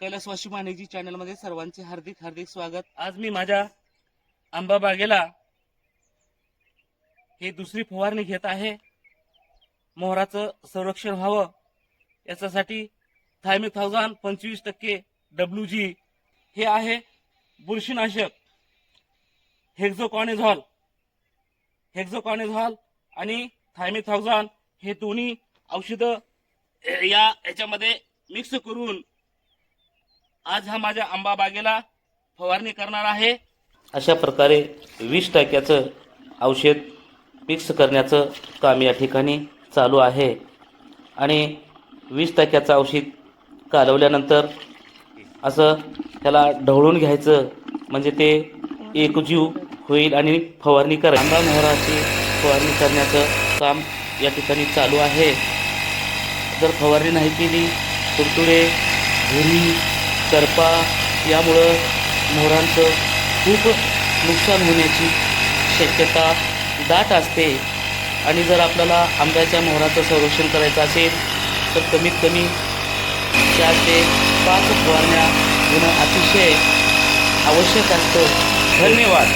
कैलासवासी मानेजी चॅनलमध्ये सर्वांचे हार्दिक हार्दिक स्वागत. आज मी माझ्या आंबा बागेला हे दुसरी फवारणी घेत आहे. मोहराचं संरक्षण व्हावं. याच्यासाठी थायमे थाउजंड पंचवीस टक्के डब्ल्यू जी हे आहे. बुरशीनाशक हेक्झोकॉनेझॉल हेक्झोकॉनेझॉल आणि थायमी थाउजंड हे दोन्ही औषधं या याच्यामध्ये मिक्स करून आज हा माझ्या आंबा बागेला फवारणी करणार आहे. अशा प्रकारे वीस टक्क्याचं औषध मिक्स करण्याचं काम या ठिकाणी चालू आहे. आणि वीस टक्क्याचं औषध कालवल्यानंतर असं त्याला ढवळून घ्यायचं म्हणजे ते एकजीव होईल आणि फवारणी करा आंबा मोहराची फवारणी करण्याचं काम या ठिकाणी चालू आहे. जर फवारणी नाही केली तुडतुडे भुरी करपा यामुळं मोहरांचं खूप नुकसान होण्याची शक्यता दाट असते. आणि जर आपल्याला आंब्याच्या मोहराचं संरक्षण करायचं असेल तर कमीत कमी चार ते पाच फवारण्या घेणं अतिशय आवश्यक असतं. धन्यवाद.